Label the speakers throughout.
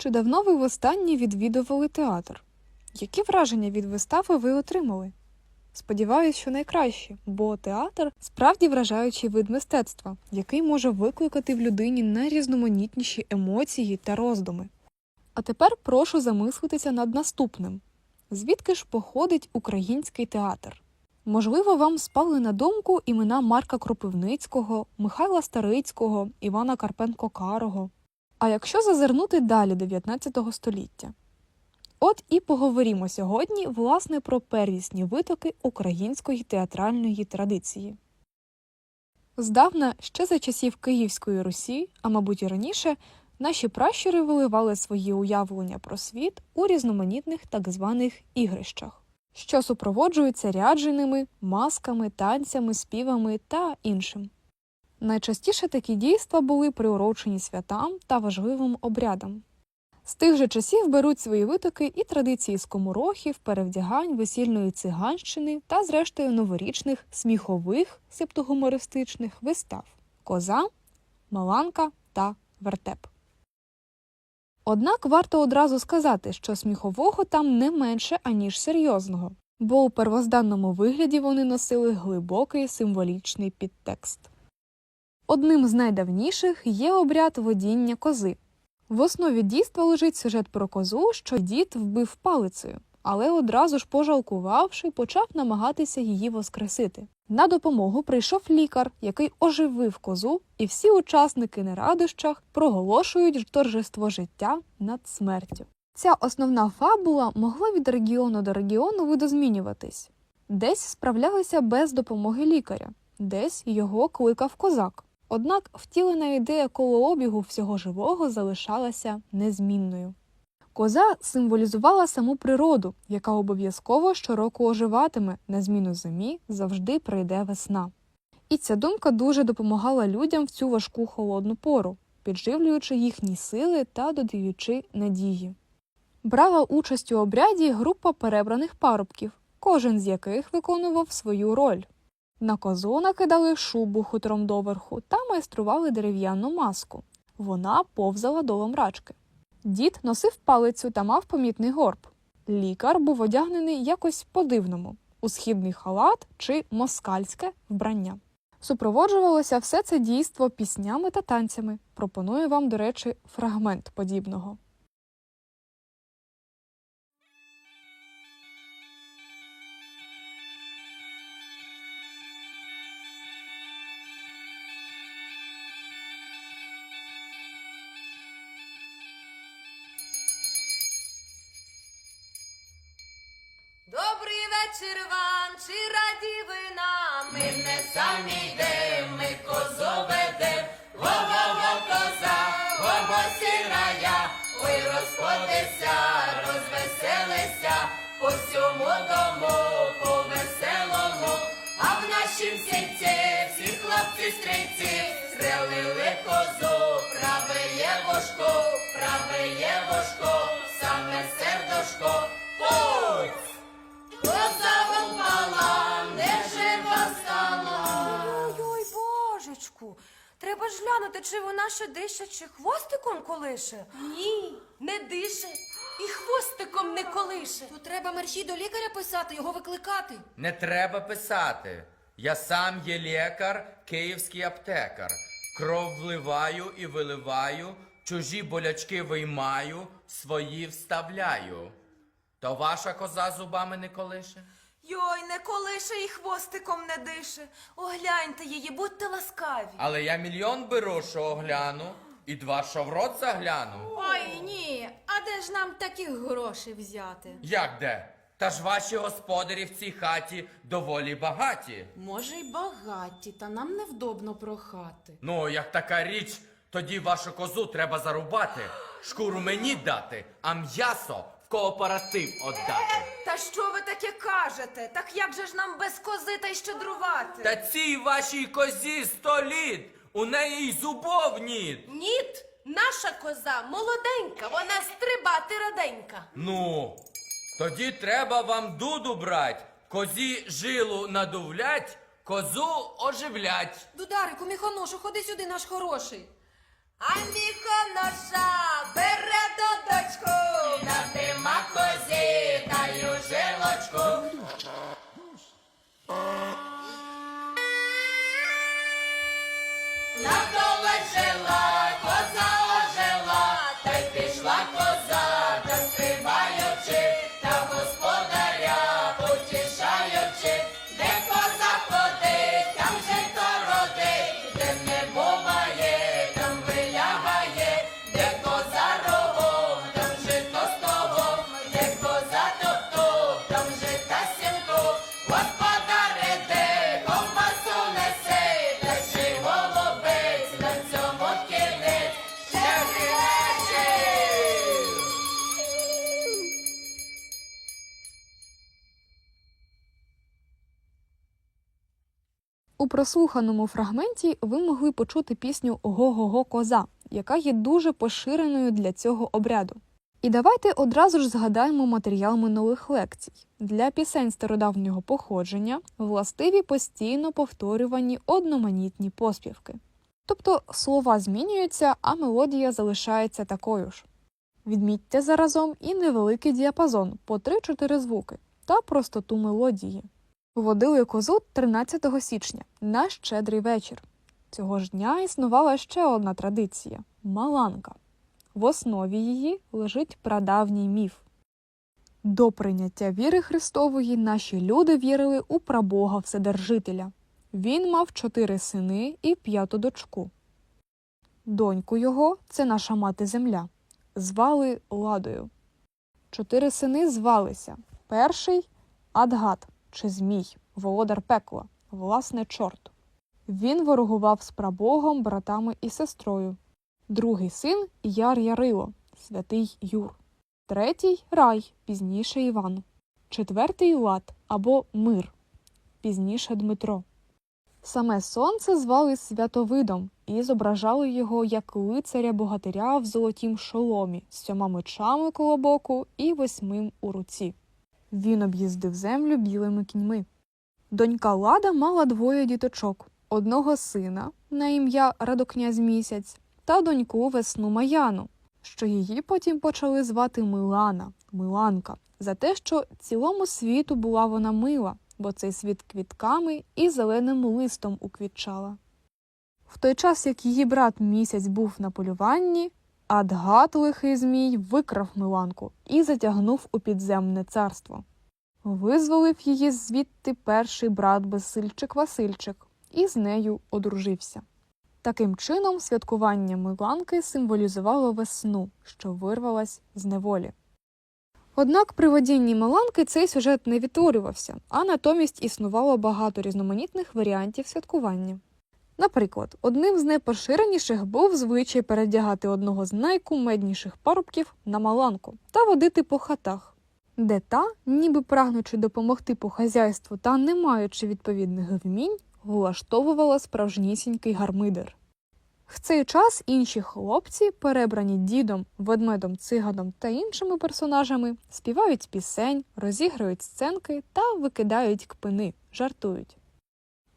Speaker 1: Чи давно ви востаннє відвідували театр? Які враження від вистави ви отримали? Сподіваюсь, що найкращі, бо театр справді вражаючий вид мистецтва, який може викликати в людині найрізноманітніші емоції та роздуми. А тепер прошу замислитися над наступним: звідки ж походить український театр? Можливо, вам спали на думку імена Марка Кропивницького, Михайла Старицького, Івана Карпенко-Карого. А якщо зазирнути далі 19 століття? От і поговоримо сьогодні власне про первісні витоки української театральної традиції. Здавна, ще за часів Київської Русі, а мабуть і раніше, наші пращури виливали свої уявлення про світ у різноманітних так званих ігрищах, що супроводжуються рядженими, масками, танцями, співами та іншим. Найчастіше такі дійства були приурочені святам та важливим обрядам. З тих же часів беруть свої витоки і традиції скоморохів, перевдягань, весільної циганщини та, зрештою, новорічних сміхових, себто гумористичних вистав коза, маланка та вертеп. Однак варто одразу сказати, що сміхового там не менше, аніж серйозного, бо у первозданному вигляді вони носили глибокий символічний підтекст. Одним з найдавніших є обряд водіння кози. В основі дійства лежить сюжет про козу, що дід вбив палицею, але одразу ж пожалкувавши, почав намагатися її воскресити. На допомогу прийшов лікар, який оживив козу, і всі учасники на радощах проголошують торжество життя над смертю. Ця основна фабула могла від регіону до регіону видозмінюватись. Десь справлялися без допомоги лікаря, десь його кликав козак. Однак втілена ідея колообігу всього живого залишалася незмінною. Коза символізувала саму природу, яка обов'язково щороку оживатиме, на зміну зимі завжди прийде весна. І ця думка дуже допомагала людям в цю важку холодну пору, підживлюючи їхні сили та додаючи надії. Брала участь у обряді група перебраних парубків, кожен з яких виконував свою роль. На козу накидали шубу хутром доверху та майстрували дерев'яну маску. Вона повзала до мрачки. Дід носив палицю та мав помітний горб. Лікар був одягнений якось по-дивному у східний халат чи москальське вбрання. Супроводжувалося все це дійство піснями та танцями. Пропоную вам, до речі, фрагмент подібного.
Speaker 2: Вечір вам, чи раді ви нам? Ми не самі йдем, ми козу ведем. Во-во-во, коза, во-во, сірая. Ой, розходися, розвеселися, по всьому дому, по веселому. А в нашім сільці всі хлопці стрільці стрелили козу, праве є вошко, праве є вошко, саме сердошко. Путь!
Speaker 3: Божечку. Треба ж глянути, чи вона ще дише, чи хвостиком колише.
Speaker 2: Ні, не дише і хвостиком не колише.
Speaker 3: То треба мерщій до лікаря писати, його викликати.
Speaker 4: Не треба писати. Я сам є лікар, київський аптекар. Кров вливаю і виливаю, чужі болячки виймаю, свої вставляю. То ваша коза зубами не колише?
Speaker 3: Йой, не колише і хвостиком не дише. Огляньте її, будьте ласкаві.
Speaker 4: Але я мільйон беру, що огляну, і два, що в рот загляну.
Speaker 5: Ой, ні, а де ж нам таких грошей взяти?
Speaker 4: Як де? Та ж ваші господарі в цій хаті доволі багаті.
Speaker 5: Може, й багаті, та нам невдобно прохати.
Speaker 4: Ну, як така річ, тоді вашу козу треба зарубати, шкуру мені дати, а м'ясо в кооператив отдати.
Speaker 3: Та що ви таке кажете? Так як же ж нам без кози та й щедрувати?
Speaker 4: Та цій вашій козі сто літ, у неї й зубов ніт.
Speaker 2: Ніт, наша коза молоденька, вона стрибати раденька.
Speaker 4: Ну, тоді треба вам дуду брать, козі жилу надувлять, козу оживлять.
Speaker 3: Дударику, міхоношу, ходи сюди, наш хороший.
Speaker 2: Андіко міхоноша бере до дочку, надима козі, даю жилочку.
Speaker 1: Прослуханому фрагменті ви могли почути пісню Го-го-го коза, яка є дуже поширеною для цього обряду. І давайте одразу ж згадаємо матеріал минулих лекцій. Для пісень стародавнього походження властиві постійно повторювані одноманітні поспівки. Тобто слова змінюються, а мелодія залишається такою ж. Відмітьте заразом і невеликий діапазон по 3-4 звуки та простоту мелодії. Водили козу 13 січня на щедрий вечір. Цього ж дня існувала ще одна традиція маланка. В основі її лежить прадавній міф. До прийняття віри Христової наші люди вірили у прабога Вседержителя. Він мав чотири сини і п'яту дочку. Доньку його це наша мати земля. Звали Ладою. Чотири сини звалися. Перший Адгат чи Змій, володар пекла, власне, чорт. Він ворогував з прабогом, братами і сестрою. Другий син Яр Ярило, святий Юр. Третій рай, пізніше Іван. Четвертий лад або мир, пізніше Дмитро. Саме сонце звали Святовидом і зображали його як лицаря богатиря в золотім шоломі з сьома мечами коло боку і восьмим у руці. Він об'їздив землю білими кіньми. Донька Лада мала двоє діточок: одного сина на ім'я Радокнязь Місяць та доньку весну Маяну, що її потім почали звати Милана, Миланка, за те, що цілому світу була вона мила, бо цей світ квітками і зеленим листом уквітчала. В той час, як її брат місяць був на полюванні, Адгат лихий змій викрав Миланку і затягнув у підземне царство. Визволив її звідти перший брат Басильчик Васильчик і з нею одружився. Таким чином, святкування Миланки символізувало весну, що вирвалась з неволі. Однак при водінні Миланки цей сюжет не відтворювався, а натомість існувало багато різноманітних варіантів святкування. Наприклад, одним з найпоширеніших був звичай передягати одного з найкумедніших парубків на маланку та водити по хатах, де та, ніби прагнучи допомогти по хазяйству та не маючи відповідних вмінь, влаштовувала справжнісінький гармидер. В цей час інші хлопці, перебрані дідом, ведмедом, циганом та іншими персонажами, співають пісень, розіграють сценки та викидають кпини, жартують.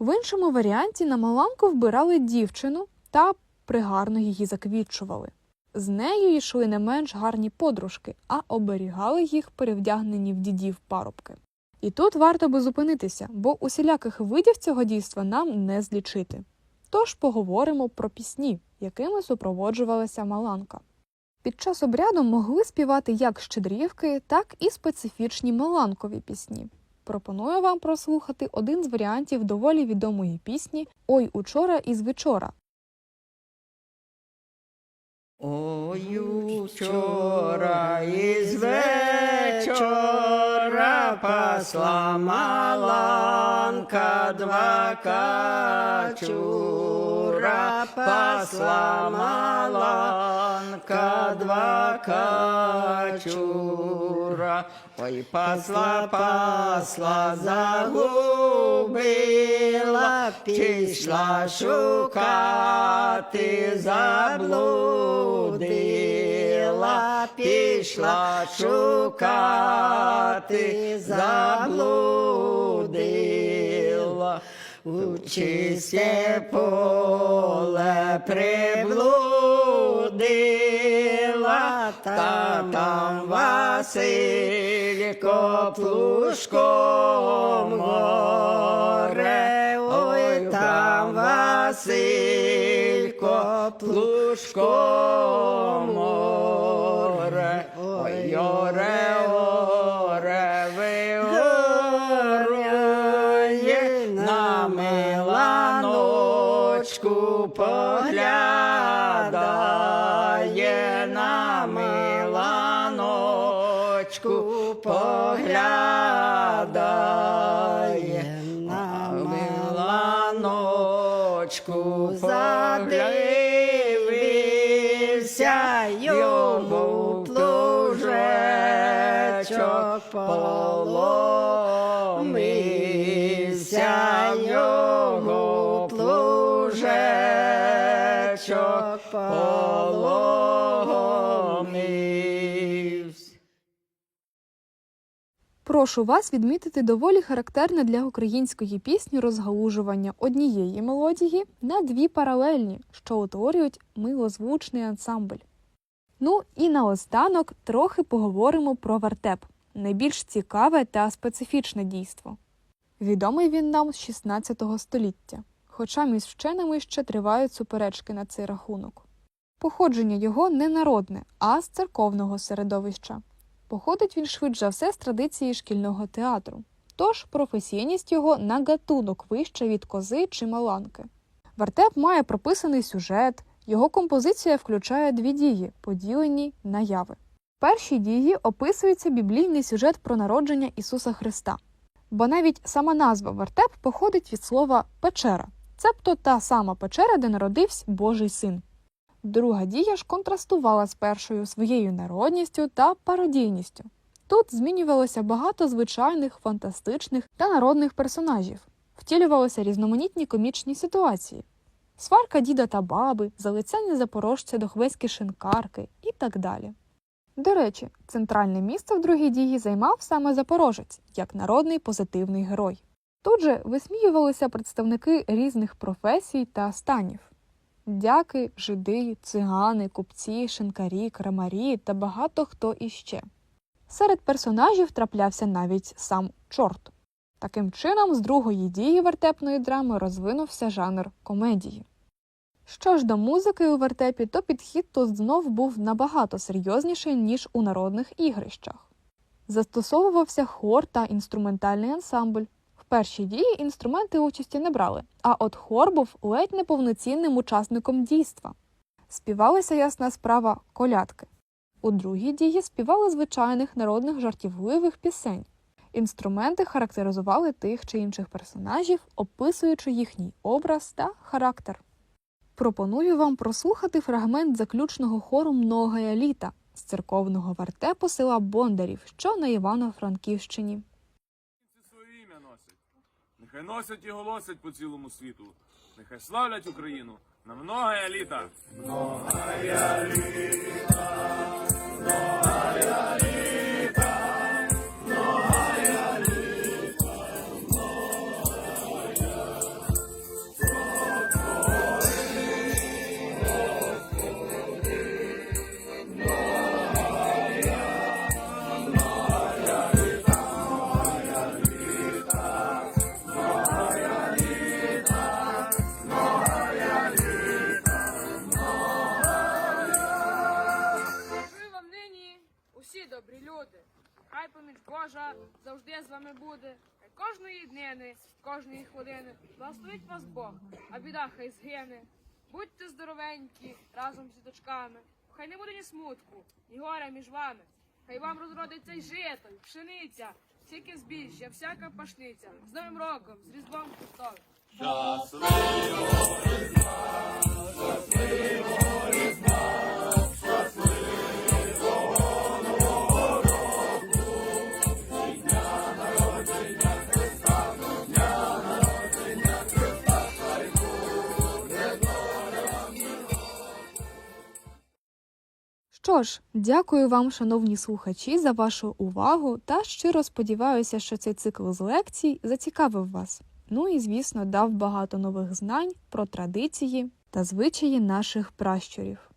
Speaker 1: В іншому варіанті на маланку вбирали дівчину та пригарно її заквітчували. З нею йшли не менш гарні подружки, а оберігали їх перевдягнені в дідів парубки. І тут варто би зупинитися, бо усіляких видів цього дійства нам не злічити. Тож поговоримо про пісні, якими супроводжувалася маланка. Під час обряду могли співати як щедрівки, так і специфічні маланкові пісні. Пропоную вам прослухати один з варіантів доволі відомої пісні Ой учора із вечора.
Speaker 6: Ой, учора із вечора пасла маланка два качура, пасла маланка два качура. Ой, пасла, пасла, загубила, пішла шукати, заблудила, пішла шукати, заблудила. У чисте поле приблудила, та там Василько плужко море, ой, там Василько плужко море, ой, оре, оре, вигорює на миланочку поглядає поглядає на миланочку задивився
Speaker 1: Прошу вас відмітити доволі характерне для української пісні розгалужування однієї мелодії на дві паралельні, що утворюють милозвучний ансамбль. Ну і наостанок трохи поговоримо про вертеп найбільш цікаве та специфічне дійство. Відомий він нам з 16 століття, хоча між вченими ще тривають суперечки на цей рахунок. Походження його не народне, а з церковного середовища. Походить він швидше за все з традиції шкільного театру, тож професійність його на гатунок вища від кози чи маланки. Вертеп має прописаний сюжет, його композиція включає дві дії, поділені на яви. В першій дії описується біблійний сюжет про народження Ісуса Христа, бо навіть сама назва вертеп походить від слова печера, цебто та сама печера, де народився Божий син. Друга дія ж контрастувала з першою своєю народністю та пародійністю. Тут змінювалося багато звичайних, фантастичних та народних персонажів, втілювалися різноманітні комічні ситуації. Сварка діда та баби, залицяння запорожця до хвеськи шинкарки і так далі. До речі, центральне місце в другій дії займав саме запорожець як народний позитивний герой. Тут же висміювалися представники різних професій та станів дяки, жиди, цигани, купці, шинкарі, крамарі та багато хто іще. Серед персонажів траплявся навіть сам чорт. Таким чином, з другої дії вертепної драми розвинувся жанр комедії. Що ж до музики у вертепі, то підхід тут знов був набагато серйозніший, ніж у народних ігрищах. Застосовувався хор та інструментальний ансамбль. В першій дії інструменти участі не брали, а от хор був ледь неповноцінним учасником дійства. Співалася ясна справа колядки. У другій дії співали звичайних народних жартівливих пісень. Інструменти характеризували тих чи інших персонажів, описуючи їхній образ та характер. Пропоную вам прослухати фрагмент заключного хору Многая літа з церковного вертепу села Бондарів, що на Івано-Франківщині.
Speaker 7: Це своє ім'я носять. Нехай носять і голосять по цілому світу. Нехай славлять Україну на многое літа.
Speaker 8: Ви Здоровенькі разом з діточками. Хай не буде ні смутку, ні горя між вами. Хай вам розродиться й жито, пшениця, всяке збіжжя, всяка пашниця. З Новим роком, з Різдвом Христовим.
Speaker 1: Що ж, дякую вам, шановні слухачі, за вашу увагу та щиро сподіваюся, що цей цикл з лекцій зацікавив вас. Ну і, звісно, дав багато нових знань про традиції та звичаї наших пращурів.